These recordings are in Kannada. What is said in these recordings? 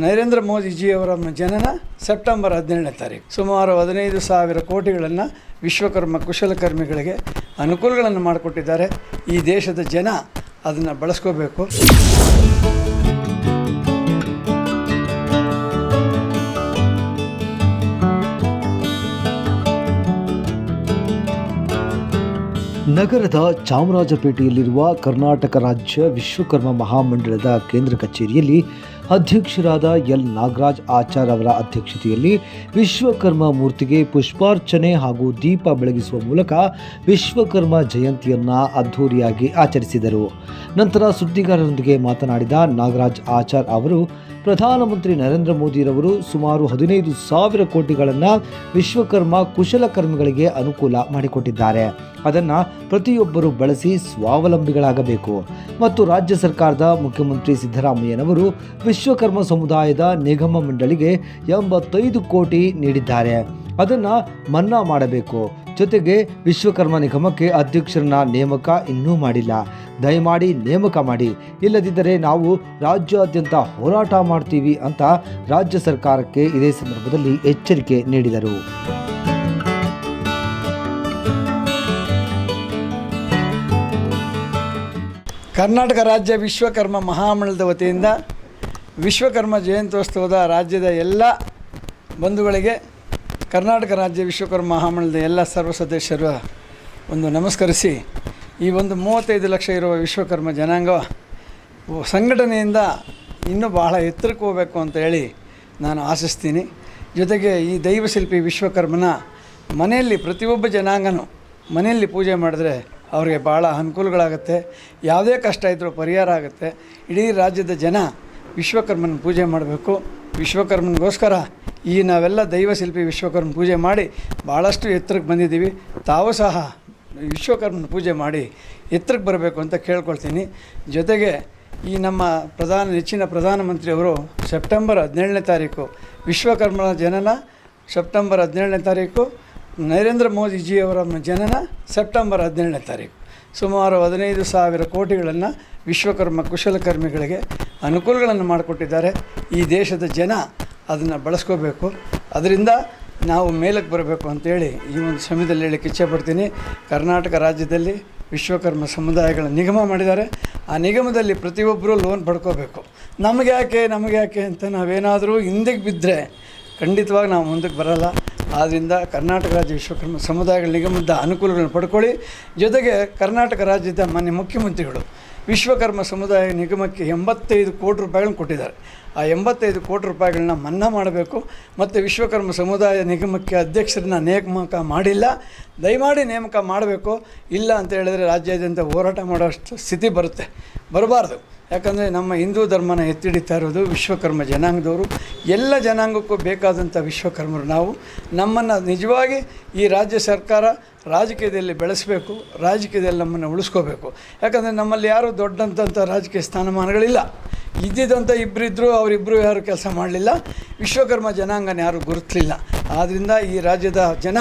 ನರೇಂದ್ರ ಮೋದಿಜಿಯವರ ಜನನ ಸೆಪ್ಟೆಂಬರ್ ಹದಿನೇಳನೇ ತಾರೀಕು. ಸುಮಾರು ಹದಿನೈದು ಸಾವಿರ ಕೋಟಿಗಳನ್ನು ವಿಶ್ವಕರ್ಮ ಕುಶಲಕರ್ಮಿಗಳಿಗೆ ಅನುಕೂಲಗಳನ್ನು ಮಾಡಿಕೊಟ್ಟಿದ್ದಾರೆ. ಈ ದೇಶದ ಜನ ಅದನ್ನು ಬಳಸ್ಕೋಬೇಕು. ನಗರದ ಚಾಮರಾಜಪೇಟೆಯಲ್ಲಿರುವ ಕರ್ನಾಟಕ ರಾಜ್ಯ ವಿಶ್ವಕರ್ಮ ಮಹಾಮಂಡಳದ ಕೇಂದ್ರ ಕಚೇರಿಯಲ್ಲಿ ಅಧ್ಯಕ್ಷರಾದ ಎಲ್ ನಾಗರಾಜ್ ಆಚಾರ್ ಅವರ ಅಧ್ಯಕ್ಷತೆಯಲ್ಲಿ ವಿಶ್ವಕರ್ಮ ಮೂರ್ತಿಗೆ ಪುಷ್ಪಾರ್ಚನೆ ಹಾಗೂ ದೀಪ ಬೆಳಗಿಸುವ ಮೂಲಕ ವಿಶ್ವಕರ್ಮ ಜಯಂತಿಯನ್ನ ಅದ್ಧೂರಿಯಾಗಿ ಆಚರಿಸಿದರು. ನಂತರ ಸುದ್ದಿಗಾರರೊಂದಿಗೆ ಮಾತನಾಡಿದ ನಾಗರಾಜ್ ಆಚಾರ್ ಅವರು, ಪ್ರಧಾನಮಂತ್ರಿ ನರೇಂದ್ರ ಮೋದಿರವರು ಸುಮಾರು ಹದಿನೈದು ಸಾವಿರ ಕೋಟಿಗಳನ್ನು ವಿಶ್ವಕರ್ಮ ಕುಶಲಕರ್ಮಿಗಳಿಗೆ ಅನುಕೂಲ ಮಾಡಿಕೊಟ್ಟಿದ್ದಾರೆ. ಅದನ್ನು ಪ್ರತಿಯೊಬ್ಬರು ಬಳಸಿ ಸ್ವಾವಲಂಬಿಗಳಾಗಬೇಕು. ಮತ್ತು ರಾಜ್ಯ ಸರ್ಕಾರದ ಮುಖ್ಯಮಂತ್ರಿ ಸಿದ್ದರಾಮಯ್ಯನವರು ವಿಶ್ವಕರ್ಮ ಸಮುದಾಯದ ನಿಗಮ ಮಂಡಳಿಗೆ ಎಂಬತ್ತೈದು ಕೋಟಿ ನೀಡಿದ್ದಾರೆ. ಅದನ್ನು ಮನ್ನಾ ಮಾಡಬೇಕು. ಜೊತೆಗೆ ವಿಶ್ವಕರ್ಮ ನಿಗಮಕ್ಕೆ ಅಧ್ಯಕ್ಷರನ್ನ ನೇಮಕ ಇನ್ನೂ ಮಾಡಿಲ್ಲ. ದಯಮಾಡಿ ನೇಮಕ ಮಾಡಿ. ಇಲ್ಲದಿದ್ದರೆ ನಾವು ರಾಜ್ಯಾದ್ಯಂತ ಹೋರಾಟ ಮಾಡ್ತೀವಿ ಅಂತ ರಾಜ್ಯ ಸರ್ಕಾರಕ್ಕೆ ಇದೇ ಸಂದರ್ಭದಲ್ಲಿ ಎಚ್ಚರಿಕೆ ನೀಡಿದರು. ಕರ್ನಾಟಕ ರಾಜ್ಯ ವಿಶ್ವಕರ್ಮ ಮಹಾಮಂಡಲದ ವತಿಯಿಂದ ವಿಶ್ವಕರ್ಮ ಜಯಂತ್ಯೋತ್ಸವದ ರಾಜ್ಯದ ಎಲ್ಲ ಬಂಧುಗಳಿಗೆ ಕರ್ನಾಟಕ ರಾಜ್ಯ ವಿಶ್ವಕರ್ಮ ಮಹಾಮಂಡಲದ ಎಲ್ಲ ಸರ್ವ ಸದಸ್ಯರು ಒಂದು ನಮಸ್ಕರಿಸಿ, ಈ ಒಂದು ಮೂವತ್ತೈದು ಲಕ್ಷ ಇರುವ ವಿಶ್ವಕರ್ಮ ಜನಾಂಗ ಸಂಘಟನೆಯಿಂದ ಇನ್ನೂ ಬಹಳ ಎತ್ತರಕ್ಕೆ ಹೋಗಬೇಕು ಅಂತ ಹೇಳಿ ನಾನು ಆಶಿಸ್ತೀನಿ. ಜೊತೆಗೆ ಈ ದೈವಶಿಲ್ಪಿ ವಿಶ್ವಕರ್ಮನ ಮನೆಯಲ್ಲಿ ಪ್ರತಿಯೊಬ್ಬ ಜನಾಂಗನೂ ಮನೆಯಲ್ಲಿ ಪೂಜೆ ಮಾಡಿದ್ರೆ ಅವರಿಗೆ ಭಾಳ ಅನುಕೂಲಗಳಾಗುತ್ತೆ. ಯಾವುದೇ ಕಷ್ಟ ಇದ್ದರೂ ಪರಿಹಾರ ಆಗುತ್ತೆ. ಇಡೀ ರಾಜ್ಯದ ಜನ ವಿಶ್ವಕರ್ಮನ ಪೂಜೆ ಮಾಡಬೇಕು. ವಿಶ್ವಕರ್ಮನಿಗೋಸ್ಕರ ಈ ನಾವೆಲ್ಲ ದೈವಶಿಲ್ಪಿ ವಿಶ್ವಕರ್ಮ ಪೂಜೆ ಮಾಡಿ ಭಾಳಷ್ಟು ಎತ್ತರಕ್ಕೆ ಬಂದಿದ್ದೀವಿ. ತಾವು ಸಹ ವಿಶ್ವಕರ್ಮನ ಪೂಜೆ ಮಾಡಿ ಎತ್ತರಕ್ಕೆ ಬರಬೇಕು ಅಂತ ಕೇಳ್ಕೊಳ್ತೀನಿ. ಜೊತೆಗೆ ಈ ನಮ್ಮ ಪ್ರಧಾನ, ನೆಚ್ಚಿನ ಪ್ರಧಾನಮಂತ್ರಿಯವರು ಸೆಪ್ಟೆಂಬರ್ ಹದಿನೇಳನೇ ತಾರೀಕು, ವಿಶ್ವಕರ್ಮನ ಜನನ ಸೆಪ್ಟೆಂಬರ್ ಹದಿನೇಳನೇ ತಾರೀಕು, ನರೇಂದ್ರ ಮೋದಿಜಿಯವರ ಜನನ ಸೆಪ್ಟೆಂಬರ್ ಹದಿನೇಳನೇ ತಾರೀಕು. ಸುಮಾರು ಹದಿನೈದು ಸಾವಿರ ಕೋಟಿಗಳನ್ನು ವಿಶ್ವಕರ್ಮ ಕುಶಲಕರ್ಮಿಗಳಿಗೆ ಅನುಕೂಲಗಳನ್ನು ಮಾಡಿಕೊಟ್ಟಿದ್ದಾರೆ. ಈ ದೇಶದ ಜನ ಅದನ್ನು ಬಳಸ್ಕೋಬೇಕು. ಅದರಿಂದ ನಾವು ಮೇಲಕ್ಕೆ ಬರಬೇಕು ಅಂತೇಳಿ ಈ ಒಂದು ಸಮಯದಲ್ಲಿ ಹೇಳಕ್ಕೆ ಇಚ್ಛೆಪಡ್ತೀನಿ ಕರ್ನಾಟಕ ರಾಜ್ಯದಲ್ಲಿ ವಿಶ್ವಕರ್ಮ ಸಮುದಾಯಗಳ ನಿಗಮ ಮಾಡಿದ್ದಾರೆ. ಆ ನಿಗಮದಲ್ಲಿ ಪ್ರತಿಯೊಬ್ಬರೂ ಲೋನ್ ಪಡ್ಕೋಬೇಕು. ನಮಗೆ ಯಾಕೆ ನಮಗೆ ಯಾಕೆ ಅಂತ ನಾವೇನಾದರೂ ಹಿಂದಕ್ಕೆ ಬಿದ್ದರೆ ಖಂಡಿತವಾಗಿ ನಾವು ಮುಂದಕ್ಕೆ ಬರಲ್ಲ. ಆದ್ದರಿಂದ ಕರ್ನಾಟಕ ರಾಜ್ಯ ವಿಶ್ವಕರ್ಮ ಸಮುದಾಯಗಳ ನಿಗಮದ ಅನುಕೂಲಗಳನ್ನು ಪಡ್ಕೊಳ್ಳಿ. ಜೊತೆಗೆ ಕರ್ನಾಟಕ ರಾಜ್ಯದ ಮಾನ್ಯ ಮುಖ್ಯಮಂತ್ರಿಗಳು ವಿಶ್ವಕರ್ಮ ಸಮುದಾಯ ನಿಗಮಕ್ಕೆ ಎಂಬತ್ತೈದು ಕೋಟಿ ರೂಪಾಯಿಗಳನ್ನು ಕೊಟ್ಟಿದ್ದಾರೆ. ಆ ಎಂಬತ್ತೈದು ಕೋಟಿ ರೂಪಾಯಿಗಳನ್ನ ಮನ್ನಾ ಮಾಡಬೇಕು. ಮತ್ತು ವಿಶ್ವಕರ್ಮ ಸಮುದಾಯ ನಿಗಮಕ್ಕೆ ಅಧ್ಯಕ್ಷರನ್ನ ನೇಮಕ ಮಾಡಿಲ್ಲ. ದಯಮಾಡಿ ನೇಮಕ ಮಾಡಬೇಕು. ಇಲ್ಲ ಅಂತ ಹೇಳಿದರೆ ರಾಜ್ಯಾದ್ಯಂತ ಹೋರಾಟ ಮಾಡೋಷ್ಟು ಸ್ಥಿತಿ ಬರುತ್ತೆ. ಬರಬಾರ್ದು. ಯಾಕಂದರೆ ನಮ್ಮ ಹಿಂದೂ ಧರ್ಮನ ಎತ್ತಿಡಿತಾ ಇರೋದು ವಿಶ್ವಕರ್ಮ ಜನಾಂಗದವರು. ಎಲ್ಲ ಜನಾಂಗಕ್ಕೂ ಬೇಕಾದಂಥ ವಿಶ್ವಕರ್ಮರು ನಾವು. ನಮ್ಮನ್ನು ನಿಜವಾಗಿ ಈ ರಾಜ್ಯ ಸರ್ಕಾರ ರಾಜಕೀಯದಲ್ಲಿ ಬೆಳೆಸಬೇಕು, ರಾಜಕೀಯದಲ್ಲಿ ನಮ್ಮನ್ನು ಉಳಿಸ್ಕೋಬೇಕು. ಯಾಕಂದರೆ ನಮ್ಮಲ್ಲಿ ಯಾರೂ ದೊಡ್ಡಂಥ ರಾಜಕೀಯ ಸ್ಥಾನಮಾನಗಳಿಲ್ಲ. ಇದ್ದಿದ್ದಂಥ ಇಬ್ಬರಿದ್ದರು ಅವರಿಬ್ಬರು ಯಾರು ಕೆಲಸ ಮಾಡಲಿಲ್ಲ. ವಿಶ್ವಕರ್ಮ ಜನಾಂಗನ ಯಾರೂ ಗುರುತಲಿಲ್ಲ. ಆದ್ದರಿಂದ ಈ ರಾಜ್ಯದ ಜನ,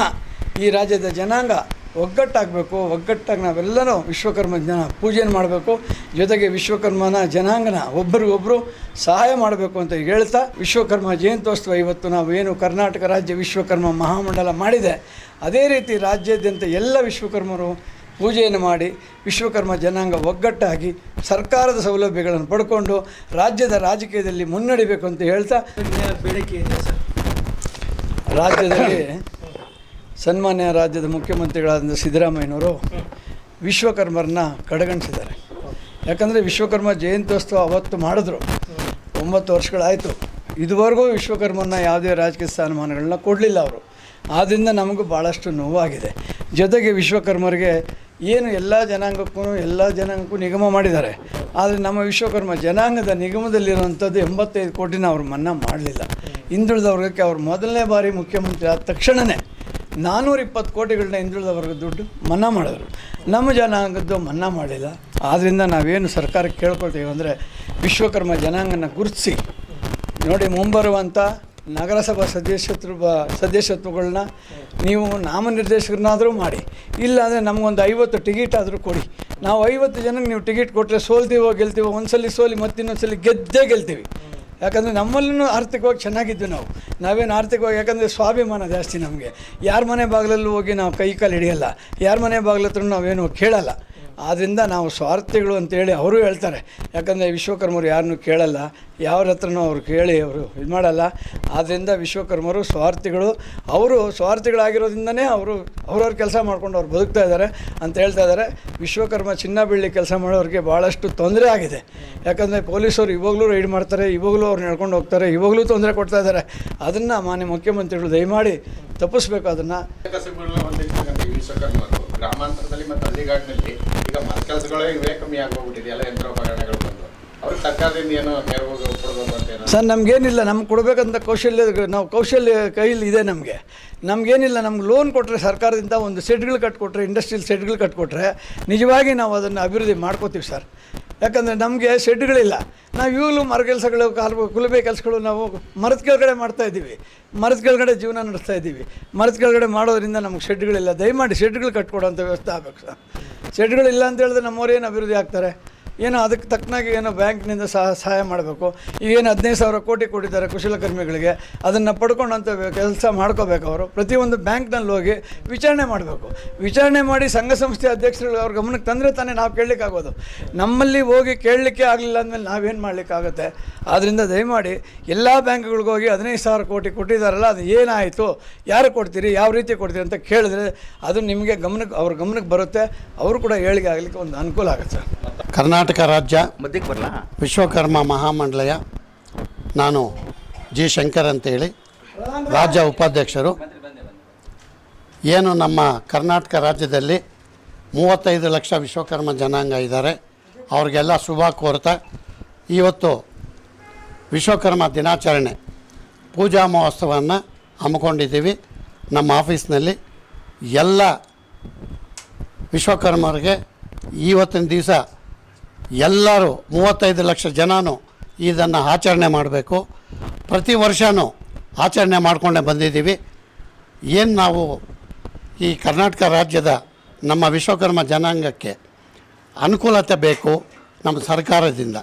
ಈ ರಾಜ್ಯದ ಜನಾಂಗ ಒಗ್ಗಟ್ಟಾಗಬೇಕು. ಒಗ್ಗಟ್ಟಾಗಿ ನಾವೆಲ್ಲರೂ ವಿಶ್ವಕರ್ಮ ಜನ ಪೂಜೆಯನ್ನು ಮಾಡಬೇಕು. ಜೊತೆಗೆ ವಿಶ್ವಕರ್ಮನ ಜನಾಂಗನ ಒಬ್ಬರಿಗೊಬ್ಬರು ಸಹಾಯ ಮಾಡಬೇಕು ಅಂತ ಹೇಳ್ತಾ ವಿಶ್ವಕರ್ಮ ಜಯಂತ್ಯೋತ್ಸವ ಇವತ್ತು ನಾವು ಏನು ಕರ್ನಾಟಕ ರಾಜ್ಯ ವಿಶ್ವಕರ್ಮ ಮಹಾಮಂಡಲ ಮಾಡಿದೆ. ಅದೇ ರೀತಿ ರಾಜ್ಯಾದ್ಯಂತ ಎಲ್ಲ ವಿಶ್ವಕರ್ಮರು ಪೂಜೆಯನ್ನು ಮಾಡಿ ವಿಶ್ವಕರ್ಮ ಜನಾಂಗ ಒಗ್ಗಟ್ಟಾಗಿ ಸರ್ಕಾರದ ಸೌಲಭ್ಯಗಳನ್ನು ಪಡ್ಕೊಂಡು ರಾಜ್ಯದ ರಾಜಕೀಯದಲ್ಲಿ ಮುನ್ನಡಿಬೇಕು ಅಂತ ಹೇಳ್ತಾ ಬೇಡಿಕೆ ಇದೆ ಸರ್. ರಾಜ್ಯದಲ್ಲಿ ಸನ್ಮಾನ್ಯ ರಾಜ್ಯದ ಮುಖ್ಯಮಂತ್ರಿಗಳಾದ ಸಿದ್ದರಾಮಯ್ಯನವರು ವಿಶ್ವಕರ್ಮರನ್ನ ಕಡೆಗಣಿಸಿದ್ದಾರೆ. ಯಾಕಂದರೆ ವಿಶ್ವಕರ್ಮ ಜಯಂತ್ಯೋತ್ಸವ ಅವತ್ತು ಮಾಡಿದ್ರು. ಒಂಬತ್ತು ವರ್ಷಗಳಾಯಿತು. ಇದುವರೆಗೂ ವಿಶ್ವಕರ್ಮನ ಯಾವುದೇ ರಾಜಕೀಯ ಸ್ಥಾನಮಾನಗಳನ್ನ ಕೊಡಲಿಲ್ಲ ಅವರು. ಆದ್ದರಿಂದ ನಮಗೂ ಭಾಳಷ್ಟು ನೋವಾಗಿದೆ. ಜೊತೆಗೆ ವಿಶ್ವಕರ್ಮರಿಗೆ ಏನು ಎಲ್ಲ ಜನಾಂಗಕ್ಕೂ ಎಲ್ಲ ಜನಾಂಗಕ್ಕೂ ನಿಗಮ ಮಾಡಿದ್ದಾರೆ. ಆದರೆ ನಮ್ಮ ವಿಶ್ವಕರ್ಮ ಜನಾಂಗದ ನಿಗಮದಲ್ಲಿರುವಂಥದ್ದು ಎಂಬತ್ತೈದು ಕೋಟಿನ ಅವರು ಮನ್ನಾ ಮಾಡಲಿಲ್ಲ. ಹಿಂದುಳಿದ ವರ್ಗಕ್ಕೆ ಅವರು ಮೊದಲನೇ ಬಾರಿ ಮುಖ್ಯಮಂತ್ರಿ ಆದ ತಕ್ಷಣವೇ ನಾನ್ನೂರ ಇಪ್ಪತ್ತು ಕೋಟಿಗಳನ್ನ ಹಿಂದುಳಿದ ವರ್ಗದ ದುಡ್ಡು ಮನ್ನಾ ಮಾಡಿದ್ರು. ನಮ್ಮ ಜನಾಂಗದ್ದು ಮನ್ನಾ ಮಾಡಲಿಲ್ಲ. ಆದ್ದರಿಂದ ನಾವೇನು ಸರ್ಕಾರಕ್ಕೆ ಕೇಳ್ಕೊಳ್ತೀವಿ ಅಂದರೆ ವಿಶ್ವಕರ್ಮ ಜನಾಂಗನ ಗುರುತಿಸಿ. ನೋಡಿ ಮುಂಬರುವಂಥ ನಗರಸಭಾ ಸದಸ್ಯತ್ವ ಸದಸ್ಯತ್ವಗಳನ್ನ ನೀವು ನಾಮನಿರ್ದೇಶಕರನ್ನಾದರೂ ಮಾಡಿ. ಇಲ್ಲಾಂದರೆ ನಮಗೊಂದು ಐವತ್ತು ಟಿಕೆಟ್ ಆದರೂ ಕೊಡಿ. ನಾವು ಐವತ್ತು ಜನಕ್ಕೆ ನೀವು ಟಿಕೆಟ್ ಕೊಟ್ಟರೆ ಸೋಲ್ತೀವೋ ಗೆಲ್ತೀವೋ ಒಂದ್ಸಲಿ ಸೋಲಿ ಮತ್ತಿನ್ನೊಂದ್ಸಲಿ ಗೆದ್ದೇ ಗೆಲ್ತೀವಿ. ಯಾಕಂದರೆ ನಮ್ಮಲ್ಲೂ ಆರ್ಥಿಕವಾಗಿ ಚೆನ್ನಾಗಿದ್ದು ನಾವು. ನಾವೇನು ಆರ್ಥಿಕವಾಗಿ, ಯಾಕಂದರೆ ಸ್ವಾಭಿಮಾನ ಜಾಸ್ತಿ ನಮಗೆ. ಯಾರ ಮನೆ ಬಾಗಿಲಲ್ಲೂ ಹೋಗಿ ನಾವು ಕೈ ಕಾಲು ಹಿಡಿಯಲ್ಲ. ಯಾರ ಮನೆ ಬಾಗಿಲತ್ರ ನಾವೇನು ಕೇಳಲ್ಲ. ಆದ್ದರಿಂದ ನಾವು ಸ್ವಾರ್ಥಿಗಳು ಅಂತೇಳಿ ಅವರು ಹೇಳ್ತಾರೆ. ಯಾಕಂದರೆ ವಿಶ್ವಕರ್ಮರು ಯಾರನ್ನೂ ಕೇಳಲ್ಲ. ಯಾರ ಹತ್ರನೂ ಅವರು ಕೇಳಿ ಅವರು ಇದು ಮಾಡಲ್ಲ. ಆದ್ದರಿಂದ ವಿಶ್ವಕರ್ಮರು ಸ್ವಾರ್ಥಿಗಳು, ಅವರು ಸ್ವಾರ್ಥಿಗಳಾಗಿರೋದ್ರಿಂದನೇ ಅವರು ಅವ್ರವ್ರ ಕೆಲಸ ಮಾಡ್ಕೊಂಡು ಅವ್ರು ಬದುಕ್ತಾ ಇದ್ದಾರೆ ಅಂತ ಹೇಳ್ತಾ ಇದ್ದಾರೆ. ವಿಶ್ವಕರ್ಮ ಚಿನ್ನ ಬೆಳ್ಳಿ ಕೆಲಸ ಮಾಡೋರಿಗೆ ಭಾಳಷ್ಟು ತೊಂದರೆ ಆಗಿದೆ. ಯಾಕಂದರೆ ಪೊಲೀಸರು ಇವಾಗಲೂ ರೈಡ್ ಮಾಡ್ತಾರೆ, ಇವಾಗಲೂ ಅವ್ರು ನಡ್ಕೊಂಡು ಹೋಗ್ತಾರೆ, ಇವಾಗಲೂ ತೊಂದರೆ ಕೊಡ್ತಾ ಇದ್ದಾರೆ. ಅದನ್ನು ಮಾನ್ಯ ಮುಖ್ಯಮಂತ್ರಿಗಳು ದಯಮಾಡಿ ತಪ್ಪಿಸ್ಬೇಕು ಅದನ್ನು. ಗ್ರಾಮಾಂತರದಲ್ಲಿ ಮತ್ತು ಹಳ್ಳಿಗಾಡಿನಲ್ಲಿ ಈಗ ಮರಕೆಲಸಗಳೇ ಇವೇ ಕಮ್ಮಿ ಆಗೋಗ್ಬಿಟ್ಟಿದೆ. ಎಲ್ಲ ಯಂತ್ರೋಪಕರಣಗಳು. ಸರ್, ನಮಗೇನಿಲ್ಲ, ನಮ್ಗೆ ಕೊಡಬೇಕಂತ ಕೌಶಲ್ಯ, ನಾವು ಕೌಶಲ್ಯ ಕೈಲಿ ಇದೆ ನಮಗೆ. ನಮಗೇನಿಲ್ಲ, ನಮ್ಗೆ ಲೋನ್ ಕೊಟ್ಟರೆ ಸರ್ಕಾರದಿಂದ ಒಂದು ಸೆಟ್ಗಳು ಕಟ್ಕೊಟ್ರೆ ಇಂಡಸ್ಟ್ರಿಯಲ್ ಸೆಟ್ಗಳು ಕಟ್ಕೊಟ್ರೆ ನಿಜವಾಗಿ ನಾವು ಅದನ್ನು ಅಭಿವೃದ್ಧಿ ಮಾಡ್ಕೋತೀವಿ ಸರ್. ಯಾಕಂದರೆ ನಮಗೆ ಶೆಡ್ಗಳಿಲ್ಲ ನಾವು ಇವಾಗಲೂ ಮರ ಕೆಲಸಗಳು, ಕಾಲು ಕುಲುಬೆ ಕೆಲಸಗಳು ನಾವು ಮರದ ಕೆಳಗಡೆ ಮಾಡ್ತಾ ಇದ್ದೀವಿ. ಮರದ ಕೆಳಗಡೆ ಜೀವನ ನಡೆಸ್ತಾ ಇದ್ದೀವಿ. ಮರದ ಕೆಳಗಡೆ ಮಾಡೋದ್ರಿಂದ ನಮ್ಗೆ ಶೆಡ್ಗಳಿಲ್ಲ ದಯಮಾಡಿ ಶೆಡ್ಗಳು ಕಟ್ಕೊಡೋಂಥ ವ್ಯವಸ್ಥೆ ಆಗಬೇಕು ಸರ್. ಶೆಡ್ಗಳಿಲ್ಲ ಅಂತ ಹೇಳಿದ್ರೆ ನಮ್ಮವ್ರು ಏನು ಅಭಿವೃದ್ಧಿ ಆಗ್ತಾರೆ? ಏನೋ ಅದಕ್ಕೆ ತಕ್ಕನಾಗಿ ಏನೋ ಬ್ಯಾಂಕ್ನಿಂದ ಸಹ ಸಹಾಯ ಮಾಡಬೇಕು. ಈಗೇನು ಹದಿನೈದು ಸಾವಿರ ಕೋಟಿ ಕೊಟ್ಟಿದ್ದಾರೆ ಕುಶಲಕರ್ಮಿಗಳಿಗೆ ಅದನ್ನು ಪಡ್ಕೊಂಡಂಥ ಕೆಲಸ ಮಾಡ್ಕೋಬೇಕು ಅವರು. ಪ್ರತಿಯೊಂದು ಬ್ಯಾಂಕ್ನಲ್ಲಿ ಹೋಗಿ ವಿಚಾರಣೆ ಮಾಡಬೇಕು. ವಿಚಾರಣೆ ಮಾಡಿ ಸಂಘ ಸಂಸ್ಥೆ ಅಧ್ಯಕ್ಷರು ಅವ್ರ ಗಮನಕ್ಕೆ ತಂದರೆ ತಾನೇ ನಾವು ಕೇಳಲಿಕ್ಕಾಗೋದು. ನಮ್ಮಲ್ಲಿ ಹೋಗಿ ಕೇಳಲಿಕ್ಕೆ ಆಗಲಿಲ್ಲ ಅಂದಮೇಲೆ ನಾವೇನು ಮಾಡಲಿಕ್ಕಾಗುತ್ತೆ? ಆದ್ದರಿಂದ ದಯಮಾಡಿ ಎಲ್ಲ ಬ್ಯಾಂಕ್ಗಳಿಗೆ ಹೋಗಿ ಹದಿನೈದು ಸಾವಿರ ಕೋಟಿ ಕೊಟ್ಟಿದ್ದಾರಲ್ಲ, ಅದು ಏನಾಯಿತು? ಯಾರು ಕೊಡ್ತೀರಿ? ಯಾವ ರೀತಿ ಕೊಡ್ತೀರಿ ಅಂತ ಕೇಳಿದ್ರೆ ಅದು ನಿಮಗೆ ಗಮನಕ್ಕೆ, ಅವ್ರ ಗಮನಕ್ಕೆ ಬರುತ್ತೆ. ಅವರು ಕೂಡ ಹೇಳಿಕೆ ಆಗಲಿಕ್ಕೆ ಒಂದು ಅನುಕೂಲ ಆಗುತ್ತೆ ಕರ್ನಾಟಕ ರಾಜ್ಯ ಮಧ್ಯಕ್ಕೆ ವಿಶ್ವಕರ್ಮ ಮಹಾಮಂಡಲಯ. ನಾನು ಜಿ ಶಂಕರ್ ಅಂತೇಳಿ ರಾಜ್ಯ ಉಪಾಧ್ಯಕ್ಷರು. ಏನು ನಮ್ಮ ಕರ್ನಾಟಕ ರಾಜ್ಯದಲ್ಲಿ ಮೂವತ್ತೈದು ಲಕ್ಷ ವಿಶ್ವಕರ್ಮ ಜನಾಂಗ ಇದ್ದಾರೆ. ಅವ್ರಿಗೆಲ್ಲ ಶುಭ ಕೋರ್ತಾ. ಇವತ್ತು ವಿಶ್ವಕರ್ಮ ದಿನಾಚರಣೆ ಪೂಜಾ ಮಹೋತ್ಸವವನ್ನು ಹಮ್ಮಿಕೊಂಡಿದ್ದೀವಿ. ನಮ್ಮ ಆಫೀಸ್ನಲ್ಲಿ ಎಲ್ಲ ವಿಶ್ವಕರ್ಮರಿಗೆ ಇವತ್ತಿನ ದಿವಸ ಎಲ್ಲರೂ ಮೂವತ್ತೈದು ಲಕ್ಷ ಜನನೂ ಇದನ್ನು ಆಚರಣೆ ಮಾಡಬೇಕು. ಪ್ರತಿ ವರ್ಷವೂ ಆಚರಣೆ ಮಾಡಿಕೊಂಡೇ ಬಂದಿದ್ದೀವಿ. ಏನು ನಾವು ಈ ಕರ್ನಾಟಕ ರಾಜ್ಯದ ನಮ್ಮ ವಿಶ್ವಕರ್ಮ ಜನಾಂಗಕ್ಕೆ ಅನುಕೂಲತೆ ಬೇಕು ನಮ್ಮ ಸರ್ಕಾರದಿಂದ.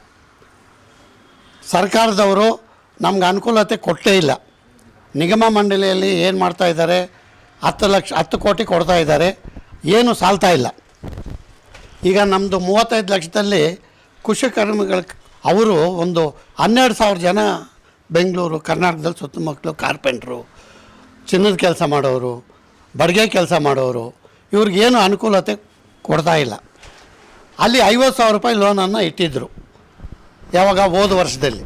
ಸರ್ಕಾರದವರು ನಮ್ಗೆ ಅನುಕೂಲತೆ ಕೊಟ್ಟೇ ಇಲ್ಲ. ನಿಗಮ ಮಂಡಳಿಯಲ್ಲಿ ಏನು ಮಾಡ್ತಾ ಇದ್ದಾರೆ? ಹತ್ತು ಲಕ್ಷ, ಹತ್ತು ಕೋಟಿ ಕೊಡ್ತಾ ಇದ್ದಾರೆ. ಏನು ಸಾಲ್ತಾ ಇಲ್ಲ. ಈಗ ನಮ್ಮದು ಮೂವತ್ತೈದು ಲಕ್ಷದಲ್ಲಿ ಕುಶಕರ್ಮಿಗಳ ಅವರು ಒಂದು ಹನ್ನೆರಡು ಸಾವಿರ ಜನ ಬೆಂಗಳೂರು, ಕರ್ನಾಟಕದಲ್ಲಿ ಸುತ್ತಮುತ್ತಲು ಕಾರ್ಪೆಂಟ್ರು, ಚಿನ್ನದ ಕೆಲಸ ಮಾಡೋರು, ಬಡಿಗೆ ಕೆಲಸ ಮಾಡೋರು ಇವ್ರಿಗೇನು ಅನುಕೂಲತೆ ಕೊಡ್ತಾ ಇಲ್ಲ. ಅಲ್ಲಿ ಐವತ್ತು ಸಾವಿರ ರೂಪಾಯಿ ಲೋನನ್ನು ಇಟ್ಟಿದ್ದರು ಯಾವಾಗ ಹೋದ ವರ್ಷದಲ್ಲಿ.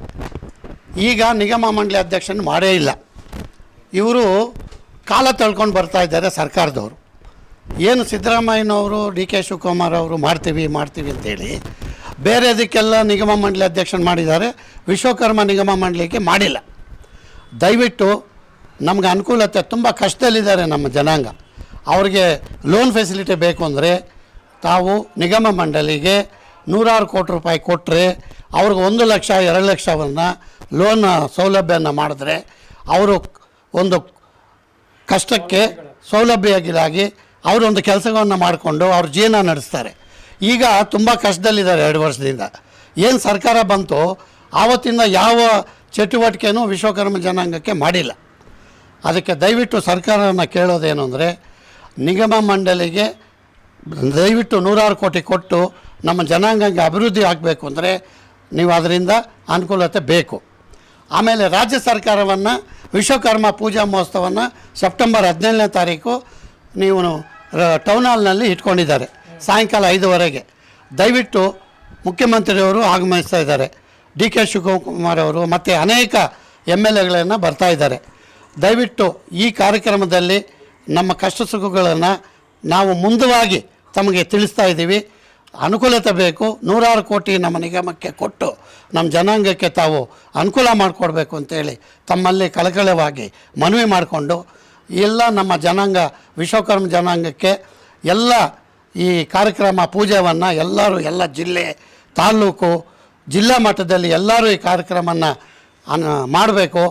ಈಗ ನಿಗಮ ಮಂಡಳಿ ಅಧ್ಯಕ್ಷನ ಮಾಡೇ ಇಲ್ಲ. ಇವರು ಕಾಲ ತಳ್ಕೊಂಡು ಬರ್ತಾ ಇದ್ದಾರೆ ಸರ್ಕಾರದವರು. ಏನು ಸಿದ್ದರಾಮಯ್ಯನವರು, ಡಿ ಕೆ ಶಿವಕುಮಾರ್ ಅವರು ಮಾಡ್ತೀವಿ ಮಾಡ್ತೀವಿ ಅಂತೇಳಿ ಬೇರೆದಕ್ಕೆಲ್ಲ ನಿಗಮ ಮಂಡಳಿ ಅಧ್ಯಕ್ಷನ ಮಾಡಿದ್ದಾರೆ. ವಿಶ್ವಕರ್ಮ ನಿಗಮ ಮಂಡಳಿಗೆ ಮಾಡಿಲ್ಲ. ದಯವಿಟ್ಟು ನಮ್ಗೆ ಅನುಕೂಲತೆ ತುಂಬ ಕಷ್ಟದಲ್ಲಿದ್ದಾರೆ ನಮ್ಮ ಜನಾಂಗ. ಅವ್ರಿಗೆ ಲೋನ್ ಫೆಸಿಲಿಟಿ ಬೇಕು ಅಂದರೆ ತಾವು ನಿಗಮ ಮಂಡಳಿಗೆ ನೂರಾರು ಕೋಟಿ ರೂಪಾಯಿ ಕೊಟ್ಟರೆ ಅವ್ರಿಗೆ ಒಂದು ಲಕ್ಷ, ಎರಡು ಲಕ್ಷವನ್ನು ಲೋನ್ ಸೌಲಭ್ಯವನ್ನು ಮಾಡಿದ್ರೆ ಅವರು ಒಂದು ಕಷ್ಟಕ್ಕೆ ಸೌಲಭ್ಯವಾಗಿ ಅವರೊಂದು ಕೆಲಸವನ್ನು ಮಾಡಿಕೊಂಡು ಅವ್ರ ಜೀವನ ನಡೆಸ್ತಾರೆ. ಈಗ ತುಂಬ ಕಷ್ಟದಲ್ಲಿದ್ದಾರೆ ಎರಡು ವರ್ಷದಿಂದ. ಏನು ಸರ್ಕಾರ ಬಂತು ಆವತ್ತಿಂದ ಯಾವ ಚಟುವಟಿಕೆನೂ ವಿಶ್ವಕರ್ಮ ಜನಾಂಗಕ್ಕೆ ಮಾಡಿಲ್ಲ. ಅದಕ್ಕೆ ದಯವಿಟ್ಟು ಸರ್ಕಾರವನ್ನು ಕೇಳೋದೇನು ಅಂದರೆ, ನಿಗಮ ಮಂಡಳಿಗೆ ದಯವಿಟ್ಟು ನೂರಾರು ಕೋಟಿ ಕೊಟ್ಟು ನಮ್ಮ ಜನಾಂಗಕ್ಕೆ ಅಭಿವೃದ್ಧಿ ಆಗಬೇಕು ಅಂದರೆ ನೀವು ಅದರಿಂದ ಅನುಕೂಲತೆ ಬೇಕು. ಆಮೇಲೆ ರಾಜ್ಯ ಸರ್ಕಾರವನ್ನು ವಿಶ್ವಕರ್ಮ ಪೂಜಾ ಮಹೋತ್ಸವವನ್ನು ಸೆಪ್ಟೆಂಬರ್ ಹದಿನೇಳನೇ ತಾರೀಕು ನೀವು ಟೌನ್ ಹಾಲ್ನಲ್ಲಿ ಇಟ್ಕೊಂಡಿದ್ದಾರೆ. ಸಾಯಂಕಾಲ ಐದುವರೆಗೆ. ದಯವಿಟ್ಟು ಮುಖ್ಯಮಂತ್ರಿಯವರು ಆಗಮಿಸ್ತಾ ಇದ್ದಾರೆ. ಡಿ ಕೆ ಶಿವಕುಮಾರ್ ಅವರು ಮತ್ತು ಅನೇಕ ಎಂ ಎಲ್ ಎಗಳನ್ನು ಬರ್ತಾ ಇದ್ದಾರೆ. ದಯವಿಟ್ಟು ಈ ಕಾರ್ಯಕ್ರಮದಲ್ಲಿ ನಮ್ಮ ಕಷ್ಟ ಸುಖಗಳನ್ನು ನಾವು ಮುಂದವಾಗಿ ತಮಗೆ ತಿಳಿಸ್ತಾ ಇದ್ದೀವಿ. ಅನುಕೂಲತೆ ಬೇಕು. ನೂರಾರು ಕೋಟಿ ನಮ್ಮ ನಿಗಮಕ್ಕೆ ಕೊಟ್ಟು ನಮ್ಮ ಜನಾಂಗಕ್ಕೆ ತಾವು ಅನುಕೂಲ ಮಾಡಿಕೊಡ್ಬೇಕು ಅಂತೇಳಿ ತಮ್ಮಲ್ಲಿ ಕಳಕಳವಾಗಿ ಮನವಿ ಮಾಡಿಕೊಂಡು ಎಲ್ಲ ನಮ್ಮ ಜನಾಂಗ, ವಿಶ್ವಕರ್ಮ ಜನಾಂಗಕ್ಕೆ ಎಲ್ಲ ಈ ಕಾರ್ಯಕ್ರಮ ಪೂಜೆಯನ್ನು ಎಲ್ಲರೂ, ಎಲ್ಲ ಜಿಲ್ಲೆ ತಾಲ್ಲೂಕು ಜಿಲ್ಲಾ ಮಟ್ಟದಲ್ಲಿ ಎಲ್ಲರೂ ಈ ಕಾರ್ಯಕ್ರಮವನ್ನು ಮಾಡಬೇಕು.